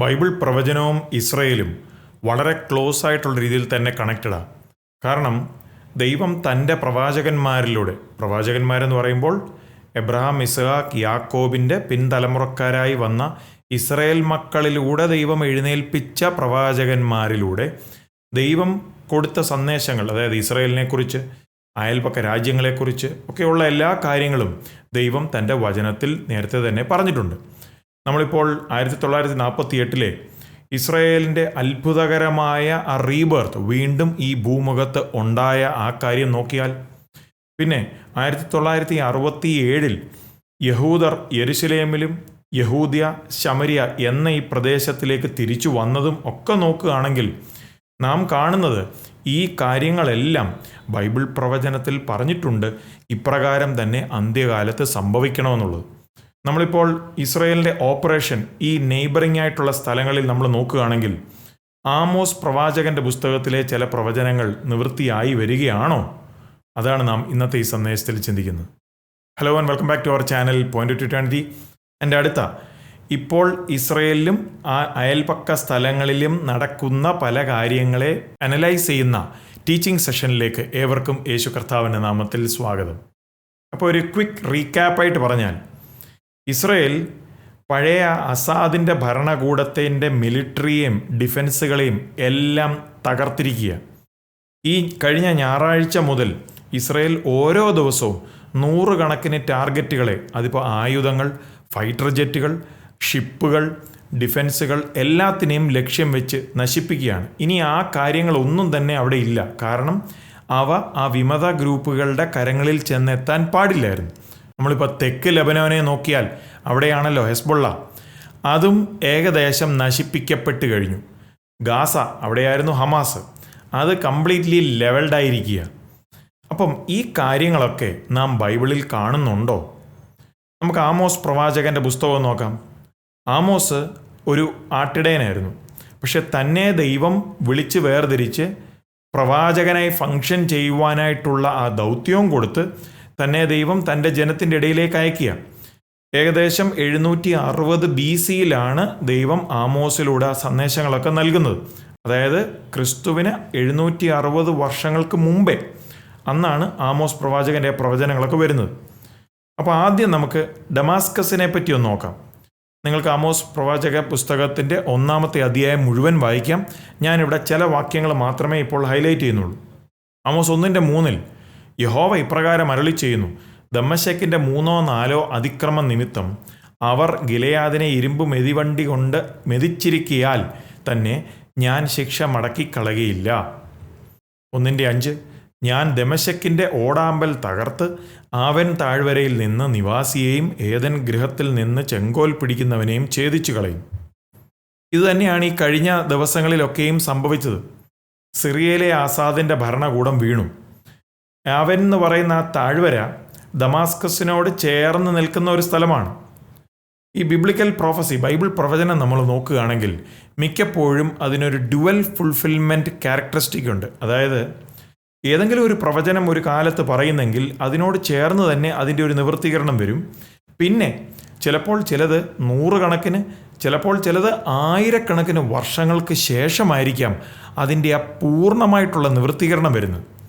Bible പ്രവചനവും ഇസ്രയേലും വളരെ close ആയിട്ടുള്ള രീതിയിൽ തന്നെ കണക്റ്റഡാണ് കാരണം ദൈവം തന്റെ പ്രവാചകന്മാരിലൂടെ പ്രവാചകന്മാരെന്ന് പറയുമ്പോൾ എബ്രഹാം ഇസ്ഹാഖ് യാക്കോബിന്റെ പിൻതലമുറക്കാരായി വന്ന ഇസ്രയേൽ മക്കളിലൂടെ ദൈവം എഴുന്നേൽപ്പിച്ച പ്രവാചകന്മാരിലൂടെ ദൈവം കൊടുത്ത സന്ദേശങ്ങൾ അതായത് ഇസ്രയേലിനെക്കുറിച്ച് അയൽപക്ക രാജ്യങ്ങളെക്കുറിച്ച് ഒക്കെയുള്ള എല്ലാ കാര്യങ്ങളും ദൈവം തന്റെ വചനത്തിൽ നേരത്തെ തന്നെ പറഞ്ഞിട്ടുണ്ട്. നമ്മളിപ്പോൾ ആയിരത്തി തൊള്ളായിരത്തി നാൽപ്പത്തി എട്ടിലെ ഇസ്രയേലിന്റെ അത്ഭുതകരമായ ആ റീബർത്ത് വീണ്ടും ഈ ഭൂമുഖത്ത് ഉണ്ടായ ആ കാര്യം നോക്കിയാൽ പിന്നെ ആയിരത്തി തൊള്ളായിരത്തി അറുപത്തി ഏഴിൽ യഹൂദർ യെരുസലേമിലും യഹൂദിയ ശമരിയ എന്ന ഈ പ്രദേശത്തിലേക്ക് തിരിച്ചു വന്നതും ഒക്കെ നോക്കുകയാണെങ്കിൽ നാം കാണുന്നത് ഈ കാര്യങ്ങളെല്ലാം ബൈബിൾ പ്രവചനത്തിൽ പറഞ്ഞിട്ടുണ്ട്. ഇപ്രകാരം തന്നെ അന്ത്യകാലത്ത് സംഭവിക്കണമെന്നുള്ളത്. നമ്മളിപ്പോൾ ഇസ്രയേലിന്റെ ഓപ്പറേഷൻ ഈ നെയ്ബറിംഗ് ആയിട്ടുള്ള സ്ഥലങ്ങളിൽ നമ്മൾ നോക്കുകയാണെങ്കിൽ ആമോസ് പ്രവാചകന്റെ പുസ്തകത്തിലെ ചില പ്രവചനങ്ങൾ നിവൃത്തിയായി വരികയാണോ? അതാണ് നാം ഇന്നത്തെ ഈ സന്ദേശത്തിൽ ചിന്തിക്കുന്നത്. Hello and welcome back to our channel point two twenty എന്റെ അടുത്ത ഇപ്പോൾ ഇസ്രയേലിലും ആ അയൽപക്ക സ്ഥലങ്ങളിലും നടക്കുന്ന പല കാര്യങ്ങളെ അനലൈസ് ചെയ്യുന്ന ടീച്ചിങ് സെഷനിലേക്ക് ഏവർക്കും യേശു കർത്താവിന്റെ നാമത്തിൽ സ്വാഗതം. അപ്പോൾ ഒരു ക്വിക്ക് റീക്യാപ്പായിട്ട് പറഞ്ഞാൽ ഇസ്രയേൽ പഴയ അസാദിന്റെ ഭരണകൂടത്തിന്റെ മിലിറ്ററിയെയും ഡിഫൻസുകളെയും എല്ലാം തകർത്തിരിക്കുക. ഈ കഴിഞ്ഞ ഞായറാഴ്ച മുതൽ ഇസ്രയേൽ ഓരോ ദിവസവും നൂറുകണക്കിന് ടാർഗറ്റുകളെ അതിപ്പോൾ ആയുധങ്ങൾ ഫൈറ്റർ ജെറ്റുകൾ ഷിപ്പുകൾ ഡിഫൻസുകൾ എല്ലാത്തിനെയും ലക്ഷ്യം വെച്ച് നശിപ്പിക്കുകയാണ്. ഇനി ആ കാര്യങ്ങളൊന്നും തന്നെ അവിടെ ഇല്ല. കാരണം അവ ആ വിമത ഗ്രൂപ്പുകളുടെ കരങ്ങളിൽ ചെന്നെത്താൻ പാടില്ലായിരുന്നു. നമ്മളിപ്പോൾ തെക്ക് ലബനോനെ നോക്കിയാൽ അവിടെയാണല്ലോ ഹെസ്ബുള്ള. അതും ഏകദേശം നശിപ്പിക്കപ്പെട്ട് കഴിഞ്ഞു. ഗാസ അവിടെയായിരുന്നു ഹമാസ്. അത് കംപ്ലീറ്റ്ലി ലെവൽഡായിരിക്കുക അപ്പം ഈ കാര്യങ്ങളൊക്കെ നാം ബൈബിളിൽ കാണുന്നുണ്ടോ? നമുക്ക് ആമോസ് പ്രവാചകന്റെ പുസ്തകം നോക്കാം. ആമോസ് ഒരു ആട്ടിടയനായിരുന്നു. പക്ഷെ തന്നെ ദൈവം വിളിച്ച് വേർതിരിച്ച് പ്രവാചകനായി ഫങ്ഷൻ ചെയ്യുവാനായിട്ടുള്ള ആ ദൗത്യവും കൊടുത്ത് തന്നെ ദൈവം തന്റെ ജനത്തിന്റെ ഇടയിലേക്ക് അയക്കുക. ഏകദേശം എഴുന്നൂറ്റി അറുപത് ബി സിയിലാണ് ദൈവം ആമോസിലൂടെ ആ സന്ദേശങ്ങളൊക്കെ നൽകുന്നത്. അതായത് ക്രിസ്തുവിന് എഴുന്നൂറ്റി അറുപത് വർഷങ്ങൾക്ക് മുമ്പേ അന്നാണ് ആമോസ് പ്രവാചകന്റെ പ്രവചനങ്ങളൊക്കെ വരുന്നത്. അപ്പോൾ ആദ്യം നമുക്ക് ഡമാസ്കസിനെ പറ്റി ഒന്ന് നോക്കാം. നിങ്ങൾക്ക് ആമോസ് പ്രവാചക പുസ്തകത്തിന്റെ ഒന്നാമത്തെ അധ്യായം മുഴുവൻ വായിക്കാം. ഞാനിവിടെ ചില വാക്യങ്ങൾ മാത്രമേ ഇപ്പോൾ ഹൈലൈറ്റ് ചെയ്യുന്നുള്ളൂ. ആമോസ് ഒന്നിന്റെ മൂന്നിൽ യഹോവ ഇപ്രകാരം അരളി ചെയ്യുന്നു ദമ്മശക്കിന്റെ മൂന്നോ നാലോ അതിക്രമ നിമിത്തം അവർ ഗിലയാദിനെ ഇരുമ്പ് മെതിവണ്ടി കൊണ്ട് മെതിച്ചിരിക്കിയാൽ തന്നെ ഞാൻ ശിക്ഷ മടക്കിക്കളകയില്ല ഒന്നിന്റെ അഞ്ച് ഞാൻ ദമശക്കിന്റെ ഓടാമ്പൽ തകർത്ത് ആവൻ താഴ്വരയിൽ നിന്ന് നിവാസിയെയും ഏതൻ ഗൃഹത്തിൽ നിന്ന് ചെങ്കോൽ പിടിക്കുന്നവനെയും ഛേദിച്ചു കളയും ഇതുതന്നെയാണ് ഈ കഴിഞ്ഞ ദിവസങ്ങളിലൊക്കെയും സംഭവിച്ചത്. സിറിയയിലെ ആസാദിന്റെ ഭരണകൂടം വീണു. അവൻ എന്ന് പറയുന്ന ആ താഴ്വര ദമാസ്കസിനോട് ചേർന്ന് നിൽക്കുന്ന ഒരു സ്ഥലമാണ്. ഈ ബിബ്ലിക്കൽ പ്രോഫസി ബൈബിൾ പ്രവചനം നമ്മൾ നോക്കുകയാണെങ്കിൽ മിക്കപ്പോഴും അതിനൊരു ഡുവൽ ഫുൾഫിൽമെന്റ് ക്യാരക്ടറിസ്റ്റിക് ഉണ്ട്. അതായത് ഏതെങ്കിലും ഒരു പ്രവചനം ഒരു കാലത്ത് പറയുന്നെങ്കിൽ അതിനോട് ചേർന്ന് തന്നെ അതിന്റെ ഒരു നിവൃത്തികരണം വരും. പിന്നെ ചിലപ്പോൾ ചിലത് നൂറുകണക്കിന് ചിലപ്പോൾ ചിലത് ആയിരക്കണക്കിന് വർഷങ്ങൾക്ക് ശേഷമായിരിക്കാം അതിന്റെ ആ പൂർണമായിട്ടുള്ള നിവൃത്തീകരണം വരുന്നത്.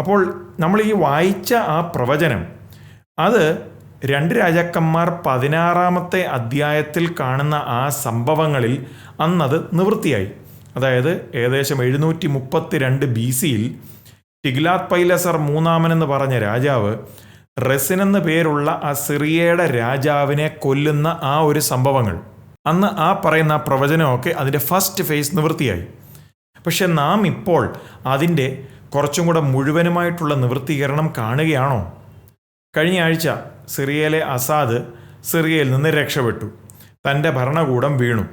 അപ്പോൾ നമ്മൾ ഈ വായിച്ച ആ പ്രവചനം അത് രണ്ട് രാജാക്കന്മാർ പതിനാറാമത്തെ അധ്യായത്തിൽ കാണുന്ന ആ സംഭവങ്ങളിൽ അന്നത് നിവൃത്തിയായി. അതായത് ഏകദേശം എഴുന്നൂറ്റി മുപ്പത്തി രണ്ട് ബി സിയിൽ ടിഗ്ലാത് പൈലസർ മൂന്നാമനെന്ന് പറഞ്ഞ രാജാവ് റെസിനെന്ന് പേരുള്ള ആ സിറിയയുടെ രാജാവിനെ കൊല്ലുന്ന ആ ഒരു സംഭവങ്ങൾ. അന്ന് ആ പറയുന്ന പ്രവചനമൊക്കെ അതിന്റെ ഫസ്റ്റ് ഫേസ് നിവൃത്തിയായി. പക്ഷെ നാം ഇപ്പോൾ അതിന്റെ കുറച്ചും കൂടെ മുഴുവനുമായിട്ടുള്ള നിവൃത്തീകരണം കാണുകയാണോ? കഴിഞ്ഞ ആഴ്ച സിറിയയിലെ അസാദ് സിറിയയിൽ നിന്ന് രക്ഷപ്പെട്ടു. തന്റെ ഭരണകൂടം വീണു.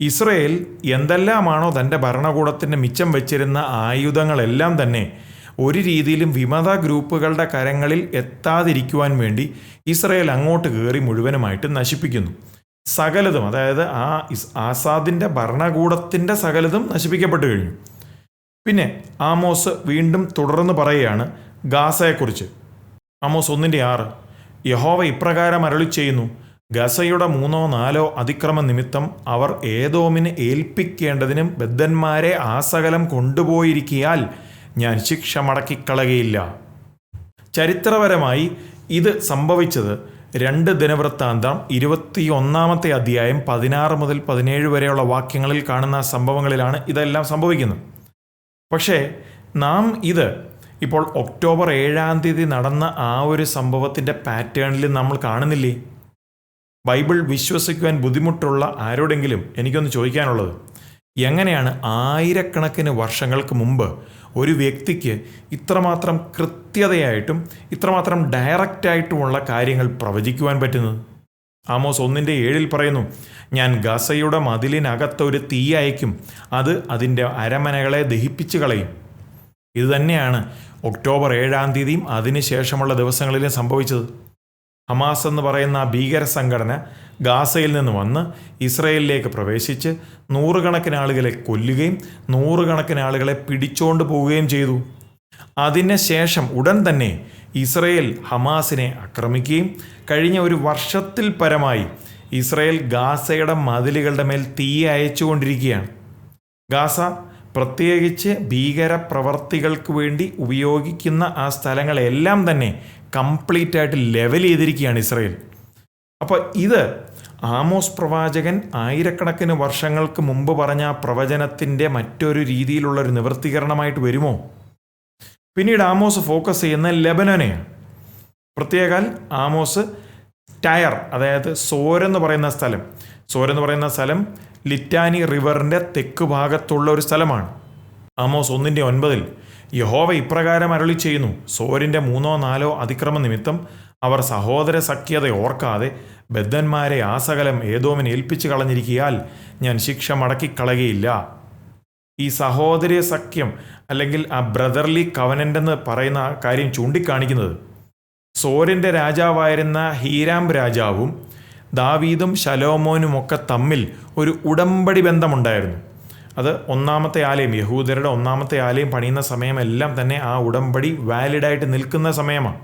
ഇസ്രയേൽ എന്തെല്ലാമാണോ തന്റെ ഭരണകൂടത്തിന്റെ മിച്ചം വെച്ചിരുന്ന ആയുധങ്ങളെല്ലാം തന്നെ ഒരു രീതിയിലും വിമത ഗ്രൂപ്പുകളുടെ കരങ്ങളിൽ എത്താതിരിക്കുവാൻ വേണ്ടി ഇസ്രയേൽ അങ്ങോട്ട് കയറി മുഴുവനുമായിട്ട് നശിപ്പിക്കുന്നു. സകലതും അതായത് ആ ഇസ് ആസാദിന്റെ ഭരണകൂടത്തിന്റെ സകലതും നശിപ്പിക്കപ്പെട്ടു കഴിഞ്ഞു. പിന്നെ ആമോസ് വീണ്ടും തുടർന്ന് പറയുകയാണ് ഗാസയെക്കുറിച്ച്. ആമോസ് ഒന്നിന്റെ ആറ്. യഹോവ ഇപ്രകാരം അരളി ചെയ്യുന്നു ഗസയുടെ മൂന്നോ നാലോ അതിക്രമ നിമിത്തം അവർ ഏതോമിന് ഏൽപ്പിക്കേണ്ടതിനും ബദ്ധന്മാരെ ആസകലം കൊണ്ടുപോയിരിക്കിയാൽ ഞാൻ ശിക്ഷ മടക്കിക്കളകയില്ല. ചരിത്രപരമായി ഇത് സംഭവിച്ചത് രണ്ട് ദിനവൃത്താന്തം ഇരുപത്തി ഒന്നാമത്തെ അധ്യായം പതിനാറ് മുതൽ പതിനേഴ് വരെയുള്ള വാക്യങ്ങളിൽ കാണുന്ന സംഭവങ്ങളിലാണ് ഇതെല്ലാം സംഭവിക്കുന്നത്. പക്ഷേ നാം ഇത് ഇപ്പോൾ ഒക്ടോബർ ഏഴാം തീയതി നടന്ന ആ ഒരു സംഭവത്തിന്റെ പാറ്റേണിൽ നമ്മൾ കാണുന്നില്ലേ? ബൈബിൾ വിശ്വസിക്കുവാൻ ബുദ്ധിമുട്ടുള്ള ആരോടെങ്കിലും എനിക്കൊന്ന് ചോദിക്കാനുള്ളത്. എങ്ങനെയാണ് ആയിരക്കണക്കിന് വർഷങ്ങൾക്ക് മുമ്പ് ഒരു വ്യക്തിക്ക് ഇത്രമാത്രം കൃത്യതയായിട്ടും ഇത്രമാത്രം ഡയറക്റ്റായിട്ടുമുള്ള കാര്യങ്ങൾ പ്രവചിക്കുവാൻ പറ്റുന്നത്? ആമോസ് ഒന്നിന്റെ ഏഴിൽ പറയുന്നു ഞാൻ ഗസയുടെ മതിലിനകത്ത് ഒരു തീ അയക്കും അത് അതിന്റെ അരമനകളെ ദഹിപ്പിച്ചു കളയും. ഇതുതന്നെയാണ് ഒക്ടോബർ ഏഴാം തീയതിയും അതിനുശേഷമുള്ള ദിവസങ്ങളിലും സംഭവിച്ചത്. ഹമാസ് എന്ന് പറയുന്ന ഭീകര സംഘടന ഗാസയിൽ നിന്ന് വന്ന് ഇസ്രയേലിലേക്ക് പ്രവേശിച്ച് നൂറുകണക്കിന് ആളുകളെ കൊല്ലുകയും നൂറുകണക്കിന് ആളുകളെ പിടിച്ചോണ്ട് പോവുകയും ചെയ്തു. അതിന് ശേഷം ഉടൻ തന്നെ ഇസ്രയേൽ ഹമാസിനെ ആക്രമിക്കുകയും കഴിഞ്ഞ ഒരു വർഷത്തിൽ പരമായി ഇസ്രയേൽ ഗാസയുടെ മതിലുകളുടെ മേൽ തീ അയച്ചുകൊണ്ടിരിക്കുകയാണ്. ഗാസ പ്രത്യേകിച്ച് ഭീകര പ്രവർത്തികൾക്ക് വേണ്ടി ഉപയോഗിക്കുന്ന ആ സ്ഥലങ്ങളെല്ലാം തന്നെ കംപ്ലീറ്റ് ആയിട്ട് ലെവൽ ചെയ്തിരിക്കുകയാണ് ഇസ്രയേൽ. അപ്പോൾ ഇത് ആമോസ് പ്രവാചകൻ ആയിരക്കണക്കിന് വർഷങ്ങൾക്ക് മുമ്പ് പറഞ്ഞ പ്രവചനത്തിന്റെ മറ്റൊരു രീതിയിലുള്ളൊരു നിവർത്തീകരണമായിട്ട് വരുമോ? പിന്നീട് ആമോസ് ഫോക്കസ് ചെയ്യുന്ന ലെബനോനെയാണ് പ്രത്യേകാൽ ആമോസ് ടയർ അതായത് സോരെന്ന് പറയുന്ന സ്ഥലം. സോരെന്ന് പറയുന്ന സ്ഥലം ലിറ്റാനി റിവറിന്റെ തെക്ക് ഭാഗത്തുള്ള ഒരു സ്ഥലമാണ്. ആമോസ് ഒന്നിന്റെ ഒൻപതിൽ യഹോവ ഇപ്രകാരം അരളി ചെയ്യുന്നു സോരിന്റെ മൂന്നോ നാലോ അതിക്രമ നിമിത്തം അവർ സഹോദര സഖ്യത ഓർക്കാതെ ബദ്ധന്മാരെ ആസകലം ഏതോമിനെ ഏൽപ്പിച്ചു കളഞ്ഞിരിക്കിയാൽ ഞാൻ ശിക്ഷ മടക്കിക്കളകയില്ല ഈ സഹോദര സഖ്യം അല്ലെങ്കിൽ ആ ബ്രദർലി കവനന്റ് എന്ന് പറയുന്ന കാര്യം ചൂണ്ടിക്കാണിക്കുന്നത്. സോരിന്റെ രാജാവായിരുന്ന ഹീരാം രാജാവും ദാവീദും ശലോമോനുമൊക്കെ തമ്മിൽ ഒരു ഉടമ്പടി ബന്ധമുണ്ടായിരുന്നു. അത് ഒന്നാമത്തെ ആലയം യഹൂദരുടെ ഒന്നാമത്തെ ആലയം പണിയുന്ന സമയമെല്ലാം തന്നെ ആ ഉടമ്പടി വാലിഡായിട്ട് നിൽക്കുന്ന സമയമാണ്.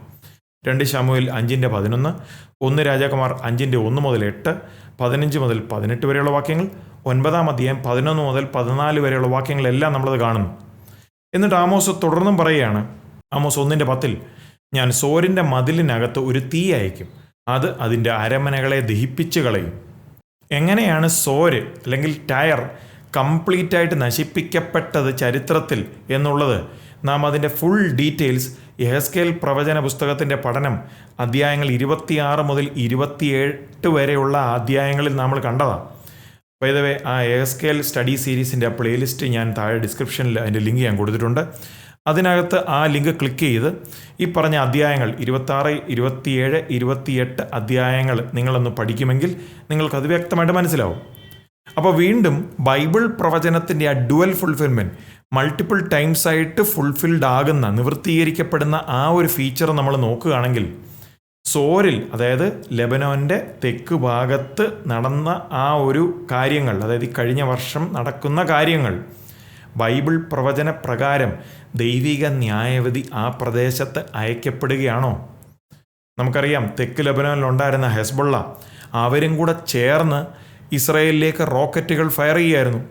രണ്ട് ശമുവിൽ അഞ്ചിന്റെ പതിനൊന്ന് ഒന്ന് രാജാകുമാർ അഞ്ചിന്റെ ഒന്ന് മുതൽ എട്ട് പതിനഞ്ച് മുതൽ പതിനെട്ട് വരെയുള്ള വാക്യങ്ങൾ ഒൻപതാം അധ്യായം പതിനൊന്ന് മുതൽ പതിനാല് വരെയുള്ള വാക്യങ്ങളെല്ലാം നമ്മളത് കാണുന്നു. എന്നിട്ട് ആമോസ് തുടർന്നും പറയുകയാണ് ആമോസ് ഒന്നിന്റെ പത്തിൽ ഞാൻ സോരിന്റെ മതിലിനകത്ത് ഒരു തീ അയക്കും അത് അതിന്റെ അരമനകളെ ദഹിപ്പിച്ച് കളയും. എങ്ങനെയാണ് സോര് അല്ലെങ്കിൽ ടയർ കംപ്ലീറ്റ് ആയിട്ട് നശിപ്പിക്കപ്പെട്ടത് ചരിത്രത്തിൽ എന്നുള്ളത് നാം അതിന്റെ ഫുൾ ഡീറ്റെയിൽസ് യഹസ്കേൽ പ്രവചന പുസ്തകത്തിന്റെ പഠനം അധ്യായങ്ങൾ ഇരുപത്തിയാറ് മുതൽ ഇരുപത്തിയെട്ട് വരെയുള്ള അധ്യായങ്ങളിൽ നമ്മൾ കണ്ടതാണ്. വൈദവേ ആ A S K L study സീരീസിന്റെ ആ പ്ലേലിസ്റ്റ് ഞാൻ താഴെ ഡിസ്ക്രിപ്ഷനിൽ അതിന്റെ ലിങ്ക് ഞാൻ കൊടുത്തിട്ടുണ്ട്. അതിനകത്ത് ആ ലിങ്ക് ക്ലിക്ക് ചെയ്ത് ഈ പറഞ്ഞ അധ്യായങ്ങൾ ഇരുപത്താറ് ഇരുപത്തിയേഴ് ഇരുപത്തിയെട്ട് അധ്യായങ്ങൾ നിങ്ങളൊന്ന് പഠിക്കുമെങ്കിൽ നിങ്ങൾക്കത് വ്യക്തമായിട്ട് മനസ്സിലാവും. അപ്പോൾ വീണ്ടും ബൈബിൾ പ്രവചനത്തിന്റെ ആ ഡുവൽ ഫുൾഫിൽമെന്റ് മൾട്ടിപ്പിൾ ടൈംസ് ആയിട്ട് ഫുൾഫിൽഡ് ആകുന്ന നിവൃത്തീകരിക്കപ്പെടുന്ന ആ ഒരു ഫീച്ചർ നമ്മൾ നോക്കുകയാണെങ്കിൽ സോരിൽ അതായത് ലെബനോന്റെ തെക്ക് ഭാഗത്ത് നടന്ന ആ ഒരു കാര്യങ്ങൾ അതായത് കഴിഞ്ഞ വർഷം നടക്കുന്ന കാര്യങ്ങൾ. ബൈബിൾ പ്രവചന പ്രകാരം ദൈവിക ന്യായവതി ആ പ്രദേശത്ത് അയക്കപ്പെടുകയാണോ? നമുക്കറിയാം തെക്ക് ലബനോനിലുണ്ടായിരുന്ന ഹെസ്ബുള്ള അവരും കൂടെ ചേർന്ന് ഇസ്രയേലിലേക്ക് റോക്കറ്റുകൾ ഫയർ ചെയ്യായിരുന്നു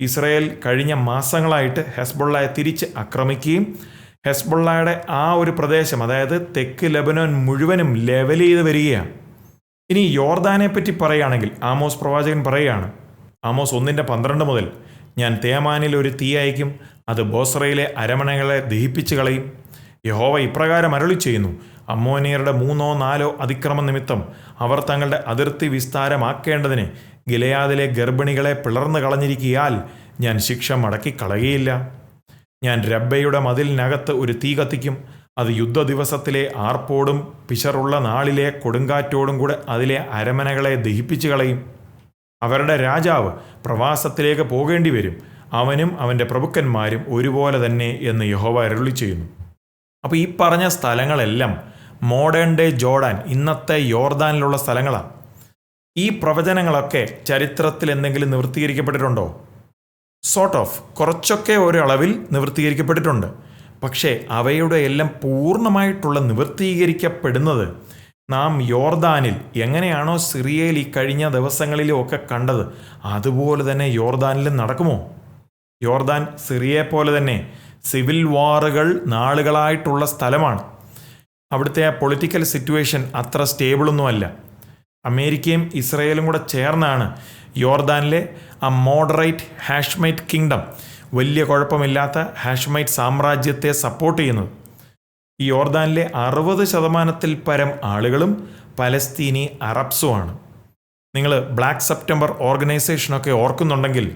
ഇസ്രയേൽ കഴിഞ്ഞ മാസങ്ങളായിട്ട് ഹെസ്ബുള്ളയെ തിരിച്ച് ആക്രമിക്കുകയും ഹെസ്ബുള്ളയുടെ ആ ഒരു പ്രദേശം അതായത് തെക്ക് ലബനോൻ മുഴുവനും ലെവൽ ചെയ്ത് വരികയാണ്. ഇനി യോർദാനെ പറ്റി പറയുകയാണെങ്കിൽ ആമോസ് പ്രവാചകൻ പറയുകയാണ് ആമോസ് ഒന്നിന്റെ പന്ത്രണ്ട് മുതൽ ഞാൻ തേമാനിൽ ഒരു തീ അയക്കും അത് ബോസറയിലെ അരമനകളെ ദഹിപ്പിച്ച് കളയും. യഹോവ ഇപ്രകാരം അരളി ചെയ്യുന്നു അമ്മോനിയരുടെ മൂന്നോ നാലോ അതിക്രമ നിമിത്തം അവർ തങ്ങളുടെ അതിർത്തി വിസ്താരമാക്കേണ്ടതിന് ഗിലയാദിലെ ഗർഭിണികളെ പിളർന്നു കളഞ്ഞിരിക്കിയാൽ ഞാൻ ശിക്ഷ മടക്കി കളയുകയില്ല ഞാൻ രബ്ബയുടെ മതിലിനകത്ത് ഒരു തീ കത്തിക്കും. അത് യുദ്ധ ദിവസത്തിലെ ആർപ്പോടും പിശറുള്ള നാളിലെ കൊടുങ്കാറ്റോടും കൂടെ അതിലെ അരമനകളെ ദഹിപ്പിച്ചു കളയും. അവരുടെ രാജാവ് പ്രവാസത്തിലേക്ക് പോകേണ്ടി വരും. അവനും അവന്റെ പ്രഭുക്കന്മാരും ഒരുപോലെ തന്നെ എന്ന് യഹോവ അരുളി ചെയ്യുന്നു. അപ്പോൾ ഈ പറഞ്ഞ സ്ഥലങ്ങളെല്ലാം മോഡേൺ ഡേ ജോർഡാൻ ഇന്നത്തെ യോർദാനിലുള്ള സ്ഥലങ്ങളാണ് ഈ പ്രവചനങ്ങളൊക്കെ ചരിത്രത്തിൽ എന്തെങ്കിലും നിവൃത്തീകരിക്കപ്പെട്ടിട്ടുണ്ടോ? സോർട്ട് ഓഫ് കുറച്ചൊക്കെ ഒരളവിൽ നിവൃത്തീകരിക്കപ്പെട്ടിട്ടുണ്ട് പക്ഷേ അവയുടെ എല്ലാം പൂർണമായിട്ടുള്ള നിവൃത്തീകരിക്കപ്പെടുന്നത് നാം യോർദാനിൽ എങ്ങനെയാണോ സിറിയയിൽ ഈ കഴിഞ്ഞ ദിവസങ്ങളിലും ഒക്കെ കണ്ടത് അതുപോലെ തന്നെ യോർദാനിലും നടക്കുമോ? യോർദാൻ സിറിയയെ പോലെ തന്നെ സിവിൽ വാറുകൾ നാളുകളായിട്ടുള്ള സ്ഥലമാണ്. അവിടുത്തെ ആ പൊളിറ്റിക്കൽ സിറ്റുവേഷൻ അത്ര സ്റ്റേബിളൊന്നുമല്ല അമേരിക്കയും ഇസ്രയേലും കൂടെ ചേർന്നാണ് യോർദാനിലെ ആ മോഡറേറ്റ് ഹാഷ്മൈറ്റ് കിങ്ഡം. വലിയ കുഴപ്പമില്ലാത്ത ഹാഷ്മൈറ്റ് സാമ്രാജ്യത്തെ സപ്പോർട്ട് ചെയ്യുന്നത്. ഈ യോർദാനിലെ അറുപത് ശതമാനത്തിൽ പരം ആളുകളും പലസ്തീനി അറബ്സുമാണ്. നിങ്ങൾ ബ്ലാക്ക് സെപ്റ്റംബർ ഓർഗനൈസേഷനൊക്കെ ഓർക്കുന്നുണ്ടെങ്കിൽ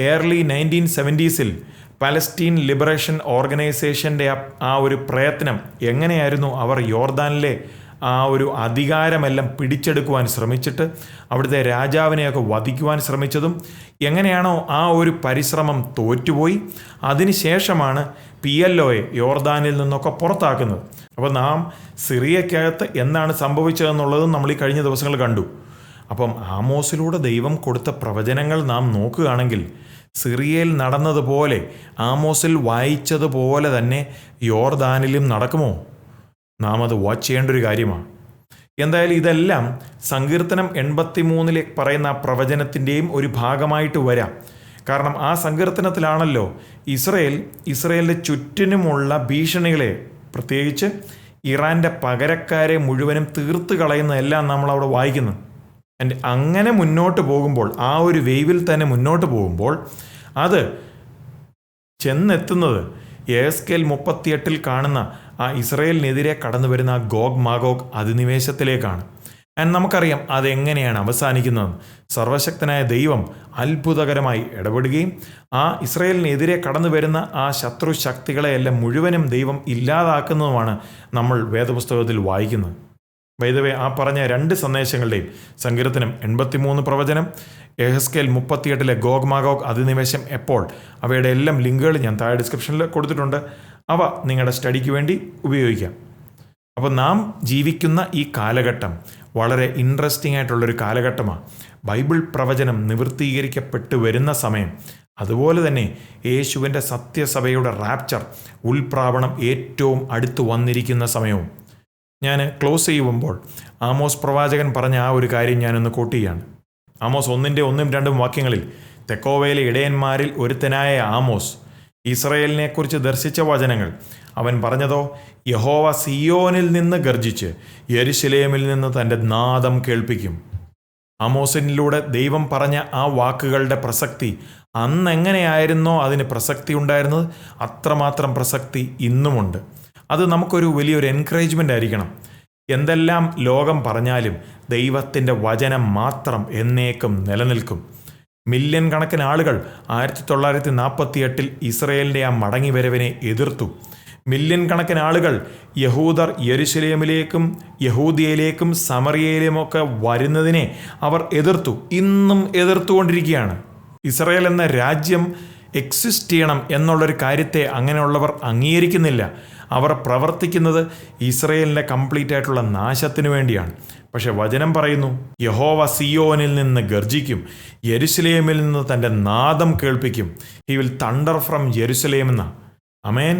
എയർലി നയന്റീൻ സെവന്റീസിൽ പലസ്തീൻ ലിബറേഷൻ ഓർഗനൈസേഷന്റെ ആ ഒരു പ്രയത്നം എങ്ങനെയായിരുന്നു അവർ യോർദാനിലെ ആ ഒരു അധികാരമെല്ലാം പിടിച്ചെടുക്കുവാൻ ശ്രമിച്ചിട്ട് അവിടുത്തെ രാജാവിനെയൊക്കെ വധിക്കുവാൻ ശ്രമിച്ചതും എങ്ങനെയാണോ ആ ഒരു പരിശ്രമം തോറ്റുപോയി. അതിനുശേഷമാണ് പി എൽ ഒയെ യോർദാനിൽ നിന്നൊക്കെ പുറത്താക്കുന്നത്. അപ്പോൾ നാം സിറിയക്കകത്ത് എന്താണ് സംഭവിച്ചതെന്നുള്ളതും നമ്മൾ ഈ കഴിഞ്ഞ ദിവസങ്ങൾ കണ്ടു. അപ്പം ആമോസിലൂടെ ദൈവം കൊടുത്ത പ്രവചനങ്ങൾ നാം നോക്കുകയാണെങ്കിൽ സിറിയയിൽ നടന്നതുപോലെ ആമോസിൽ വായിച്ചതുപോലെ തന്നെ യോർദാനിലും നടക്കുമോ? നാം അത് വാച്ച് ചെയ്യേണ്ട ഒരു കാര്യമാണ്. എന്തായാലും ഇതെല്ലാം സങ്കീർത്തനം എൺപത്തി മൂന്നിലെ പറയുന്ന പ്രവചനത്തിന്റെയും ഒരു ഭാഗമായിട്ട് വരാം. കാരണം ആ സങ്കീർത്തനത്തിലാണല്ലോ ഇസ്രയേൽ ഇസ്രയേലിന്റെ ചുറ്റിനുമുള്ള ഭീഷണികളെ പ്രത്യേകിച്ച് ഇറാന്റെ പകരക്കാരെ മുഴുവനും തീർത്ത് കളയുന്നതെല്ലാം നമ്മൾ അവിടെ വായിക്കുന്നു. ആൻഡ് അങ്ങനെ മുന്നോട്ട് പോകുമ്പോൾ ആ ഒരു വേവിൽ തന്നെ മുന്നോട്ട് പോകുമ്പോൾ അത് ചെന്നെത്തുന്നത് എസ്കെൽ മുപ്പത്തിയെട്ടിൽ കാണുന്ന ആ ഇസ്രയേലിനെതിരെ കടന്നു വരുന്ന ഗോഗ് മാഗോഗ് അധിനിവേശത്തിലേക്കാണ്. ആൻഡ് നമുക്കറിയാം അതെങ്ങനെയാണ് അവസാനിക്കുന്നതെന്ന് സർവശക്തനായ ദൈവം അത്ഭുതകരമായി ഇടപെടുകയും ആ ഇസ്രയേലിനെതിരെ കടന്നു വരുന്ന ആ ശത്രു ശക്തികളെയെല്ലാം മുഴുവനും ദൈവം ഇല്ലാതാക്കുന്നതുമാണ് നമ്മൾ വേദപുസ്തകത്തിൽ വായിക്കുന്നത്. വൈദവേ ആ പറഞ്ഞ രണ്ട് സന്ദേശങ്ങളുടെയും സങ്കീർത്തനം എൺപത്തിമൂന്ന് പ്രവചനം എഹസ്കേൽ മുപ്പത്തിയെട്ടിലെ ഗോഗ് മാഗോഗ് അധിനിവേശം എപ്പോൾ അവയുടെ എല്ലാം ലിങ്കുകൾ ഞാൻ താഴെ ഡിസ്ക്രിപ്ഷനിൽ കൊടുത്തിട്ടുണ്ട്. അവ നിങ്ങളുടെ സ്റ്റഡിക്ക് വേണ്ടി ഉപയോഗിക്കാം. അപ്പോൾ നാം ജീവിക്കുന്ന ഈ കാലഘട്ടം വളരെ ഇൻട്രസ്റ്റിംഗ് ആയിട്ടുള്ളൊരു കാലഘട്ടമാണ് ബൈബിൾ പ്രവചനം നിവൃത്തീകരിക്കപ്പെട്ട് വരുന്ന സമയം. അതുപോലെ തന്നെ യേശുവിന്റെ സത്യസഭയുടെ റാപ്ചർ ഉൾപ്രാവണം ഏറ്റവും അടുത്ത് വന്നിരിക്കുന്ന സമയവും. ഞാൻ ക്ലോസ് ചെയ്യുമ്പോൾ ആമോസ് പ്രവാചകൻ പറഞ്ഞ ആ ഒരു കാര്യം ഞാനൊന്ന് കോട്ട് ആമോസ് ഒന്നിന്റെ ഒന്നും രണ്ടും വാക്യങ്ങളിൽ തെക്കോവയിലെ ഇടയന്മാരിൽ ഒരുത്തനായ ആമോസ് ഇസ്രയേലിനെക്കുറിച്ച് ദർശിച്ച വചനങ്ങൾ. അവൻ പറഞ്ഞതോ യഹോവ സിയോനിൽ നിന്ന് ഗർജിച്ച് യരിശിലേമിൽ നിന്ന് തന്റെ നാദം കേൾപ്പിക്കും. അമോസിനിലൂടെ ദൈവം പറഞ്ഞ ആ വാക്കുകളുടെ പ്രസക്തി അന്ന് എങ്ങനെയായിരുന്നോ അതിന് പ്രസക്തി ഉണ്ടായിരുന്നത് അത്രമാത്രം പ്രസക്തി ഇന്നുമുണ്ട്. അത് നമുക്കൊരു വലിയൊരു എൻകറേജ്മെന്റ് ആയിരിക്കണം. എന്തെല്ലാം ലോകം പറഞ്ഞാലും ദൈവത്തിന്റെ വചനം മാത്രം എന്നേക്കും നിലനിൽക്കും. മില്യൺ കണക്കിന് ആളുകൾ ആയിരത്തി തൊള്ളായിരത്തി നാൽപ്പത്തി എട്ടിൽ ഇസ്രയേലിന്റെ ആ മടങ്ങിവരവിനെ എതിർത്തു. മില്യൺ കണക്കിന് ആളുകൾ യഹൂദർ യെരുശലേമിലേക്കും യഹൂദിയയിലേക്കും സമറിയയിലുമൊക്കെ വരുന്നതിനെ അവർ എതിർത്തു. ഇന്നും എതിർത്തുകൊണ്ടിരിക്കുകയാണ്. ഇസ്രയേൽ എന്ന രാജ്യം എക്സിസ്റ്റ് ചെയ്യണം എന്നുള്ളൊരു കാര്യത്തെ അങ്ങനെയുള്ളവർ അംഗീകരിക്കുന്നില്ല. അവർ പ്രവർത്തിക്കുന്നത് ഇസ്രയേലിന്റെ കംപ്ലീറ്റ് ആയിട്ടുള്ള നാശത്തിനു വേണ്ടിയാണ്. പക്ഷെ വചനം പറയുന്നു യഹോവ സിയോനിൽ നിന്ന് ഗർജിക്കും യെരുസലേമിൽ നിന്ന് തന്റെ നാദം കേൾപ്പിക്കും. He will thunder from Jerusalem എന്ന. അമേൻ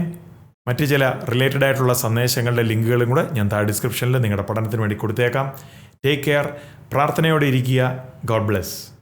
മറ്റ് ചില റിലേറ്റഡ് ആയിട്ടുള്ള സന്ദേശങ്ങളുടെ ലിങ്കുകളും കൂടെ ഞാൻ താഴെ ഡിസ്ക്രിപ്ഷനിൽ നിങ്ങളുടെ പഠനത്തിന് വേണ്ടി കൊടുത്തേക്കാം. ടേക്ക് കെയർ പ്രാർത്ഥനയോടെ ഇരിക്കുക. God bless